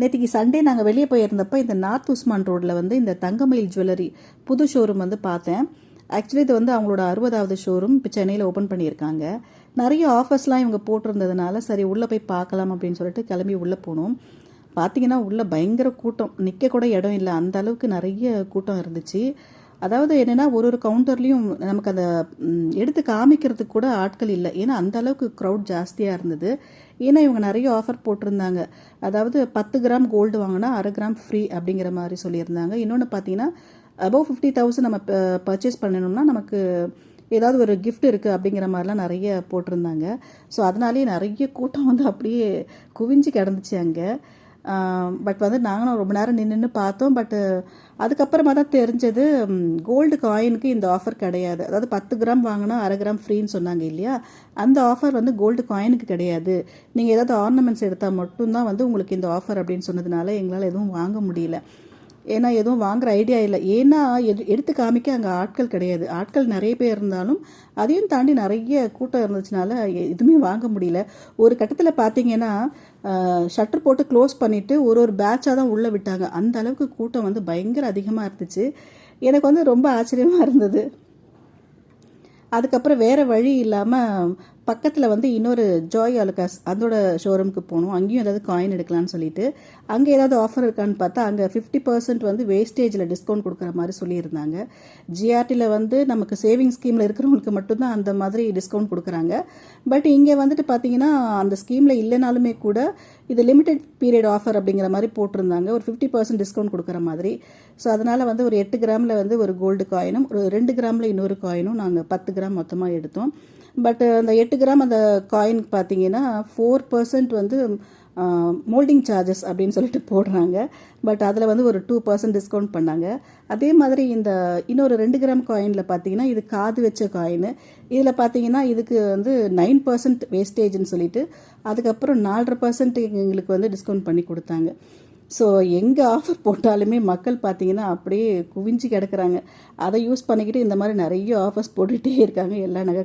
நேற்றுக்கு சண்டே நாங்கள் வெளியே போயிருந்தப்போ இந்த நார்த் உஸ்மான் ரோட்டில் வந்து இந்த தங்கமயில் ஜுவல்லரி புது ஷோரூம் வந்து பார்த்தேன். ஆக்சுவலி இது வந்து அவங்களோட அறுபதாவது ஷோரூம் இப்போ சென்னையில் ஓப்பன் பண்ணியிருக்காங்க. நிறைய ஆஃபர்ஸ்லாம் இவங்க போட்டிருந்ததுனால சரி உள்ளே போய் பார்க்கலாம் அப்படின்னு சொல்லிட்டு கிளம்பி உள்ளே போனோம். பார்த்தீங்கன்னா உள்ளே பயங்கர கூட்டம். நிற்க கூட இடம் இல்லை. அந்த அளவுக்கு நிறைய கூட்டம் இருந்துச்சு. அதாவது என்னென்னா ஒரு ஒரு கவுண்டர்லேயும் நமக்கு அந்த எடுத்து காமிக்கிறதுக்கு கூட ஆட்கள் இல்லை. ஏன்னா அந்த அளவுக்கு க்ரௌட் ஜாஸ்தியாக இருந்தது. ஏன்னா இவங்க நிறைய ஆஃபர் போட்டிருந்தாங்க. அதாவது பத்து கிராம் கோல்டு வாங்கினா அரை கிராம் ஃப்ரீ அப்படிங்கிற மாதிரி சொல்லியிருந்தாங்க. இன்னொன்று பார்த்தீங்கன்னா அபவ் ஃபிஃப்டி தௌசண்ட் நம்ம பர்ச்சேஸ் பண்ணணும்னா நமக்கு ஏதாவது ஒரு கிஃப்ட் இருக்குது அப்படிங்கிற மாதிரிலாம் நிறைய போட்டிருந்தாங்க. ஸோ அதனாலேயே நிறைய கூட்டம் வந்து அப்படியே குவிஞ்சு கிடந்துச்சு அங்கே. பட் வந்து நாங்களும் ரொம்ப நேரம் நின்று நின்று பார்த்தோம். பட்டு அதுக்கப்புறமா தான் தெரிஞ்சது கோல்டு காயினுக்கு இந்த ஆஃபர் கிடையாது. அதாவது பத்து கிராம் வாங்கினா அரை கிராம் ஃப்ரீன்னு சொன்னாங்க இல்லையா? அந்த ஆஃபர் வந்து கோல்டு காயினுக்கு கிடையாது. நீங்கள் ஏதாவது ஆர்னமெண்ட்ஸ் எடுத்தால் மட்டும்தான் வந்து உங்களுக்கு இந்த ஆஃபர் அப்படின்னு சொன்னதுனால எங்களால் எதுவும் வாங்க முடியல. ஏன்னா எதுவும் வாங்குற ஐடியா இல்லை. ஏன்னா எது எடுத்து காமிக்க அங்கே ஆட்கள் கிடையாது. ஆட்கள் நிறைய பேர் இருந்தாலும் அதையும் தாண்டி நிறைய கூட்டம் இருந்துச்சுனால எதுவுமே வாங்க முடியல. ஒரு கட்டத்தில் பார்த்தீங்கன்னா ஷட்டர் போட்டு க்ளோஸ் பண்ணிவிட்டு ஒரு ஒரு பேட்சாக தான் உள்ளே விட்டாங்க. அந்த அளவுக்கு கூட்டம் வந்து பயங்கர அதிகமாக இருந்துச்சு. எனக்கு வந்து ரொம்ப ஆச்சரியமாக இருந்தது. அதுக்கப்புறம் வேறு வழி இல்லாமல் பக்கத்தில் வந்து இன்னொரு ஜாய் அலுகாஸ் அதோட ஷோரூமுக்கு போனோம் அங்கேயும் ஏதாவது காயின் எடுக்கலாம்னு சொல்லிட்டு அங்கே ஏதாவது ஆஃபர் இருக்கான்னு பார்த்தா அங்கே ஃபிஃப்டி பர்சன்ட் வந்து வேஸ்டேஜில் டிஸ்கவுண்ட் கொடுக்குற மாதிரி சொல்லியிருந்தாங்க. ஜிஆர்டியில் வந்து நமக்கு சேவிங் ஸ்கீமில் இருக்கிறவங்களுக்கு மட்டும்தான் அந்த மாதிரி டிஸ்கவுண்ட் கொடுக்குறாங்க. பட் இங்கே வந்துட்டு பார்த்தீங்கன்னா அந்த ஸ்கீமில் இல்லைனாலுமே கூட இது லிமிடெட் பீரியட் ஆஃபர் அப்படிங்கிற மாதிரி போட்டிருந்தாங்க. ஒரு ஃபிஃப்டி பர்சன்ட் டிஸ்கவுண்ட் கொடுக்குற மாதிரி. ஸோ அதனால் வந்து ஒரு எட்டு கிராமில் வந்து ஒரு கோல்டு காயினும் ஒரு ரெண்டு கிராமில் இன்னொரு காயினும் நாங்கள் பத்து கிராம் மொத்தமாக எடுத்தோம். பட் அந்த எட்டு கிராம் அந்த காயினுக்கு பார்த்தீங்கன்னா ஃபோர் பர்சன்ட் வந்து மோல்டிங் சார்ஜஸ் அப்படின்னு சொல்லிட்டு போடுறாங்க. பட் அதில் வந்து ஒரு டூ பர்சன்ட் டிஸ்கவுண்ட் பண்ணாங்க. அதே மாதிரி இந்த இன்னொரு ரெண்டு கிராம் காயினில் பார்த்தீங்கன்னா இது காது வச்ச காயின் இதில் பார்த்தீங்கன்னா இதுக்கு வந்து நைன் பர்சன்ட் வேஸ்டேஜ்னு சொல்லிட்டு அதுக்கப்புறம் நாலரை பர்சன்ட் எங்களுக்கு வந்து டிஸ்கவுண்ட் பண்ணி கொடுத்தாங்க. ஸோ எங்கே ஆஃபர் போட்டாலுமே மக்கள் பார்த்தீங்கன்னா அப்படியே குவிஞ்சு கிடக்குறாங்க. அதை யூஸ் பண்ணிக்கிட்டு இந்த மாதிரி நிறைய ஆஃபர்ஸ் போட்டுகிட்டே இருக்காங்க எல்லா நகை